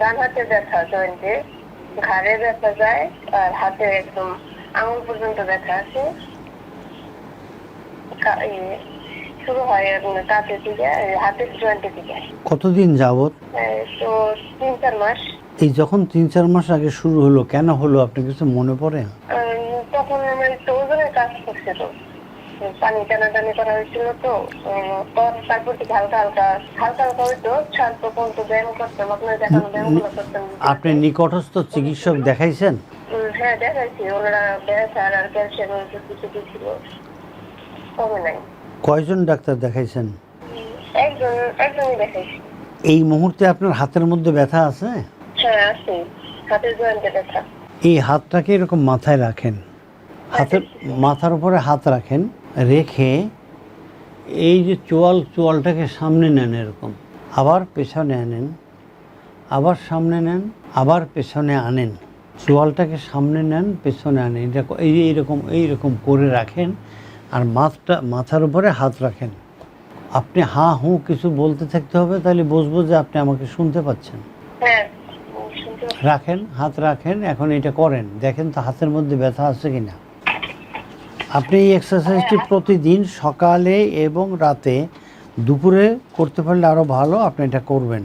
ডান হাতে ব্যথা জয়েন্টে। ঘাড়ে ব্যথা যায় আর হাতে একদম আঙুল পর্যন্ত ব্যথা আছে শুরু হয় দিকে এ, হাতের জয়েন্টের দিকে। কতদিন যাবত তো তিন চার মাস। এই যখন তিন চার মাস আগে শুরু হলো কেন হলো? আপনি কিছু মনে পড়ে? তখন আমার একটু ওজনের কাজ করছিল পানি টানাটানি করা হয়েছিল তো তারপর থেকে হালকা হালকা হালকা হালকা হইতো ছাড় পর্যন্ত ব্যায়াম করতাম আপনার দেখানো ব্যায়ামগুলো করতাম। আপনি নিকটস্থ চিকিৎসক দেখাইছেন? হ্যাঁ দেখাইছি ওনারা আর ক্যালসিয়াম কিছু দিয়েছিল কমে নাই। কয়জন ডাক্তার দেখাইছেন? একজন একজনই দেখাইছি। এই মুহূর্তে আপনার হাতের মধ্যে ব্যথা আছে? হ্যাঁ আছে। হাতের জয়েন্টে ব্যথা। এই হাতটাকে এরকম মাথায় রাখেন। হাতের মাথার উপরে হাত রাখেন। রেখে এই যে চোয়াল চোয়ালটাকে সামনে নেন এরকম। আবার পেছনে আনেন আবার সামনে নেন আবার পেছনে আনেন। চোয়ালটাকে সামনে নেন পেছনে আনেন। এটা ক- এই যে এইরকম এইরকম করে রাখেন আর মাথটা মাথার উপরে হাত রাখেন। আপনি হা হু কিছু বলতে থাকতে হবে তাহলে বুঝব যে আপনি আমাকে শুনতে পাচ্ছেন। হ্যাঁ। রাখেন হাত রাখেন এখন এটা করেন। দেখেন তো হাতের মধ্যে ব্যথা আছে কিনা। আপনি এই এক্সারসাইজটি প্রতিদিন সকালে এবং রাতে দুপুরে করতে পারলে আরও ভালো আপনি এটা করবেন।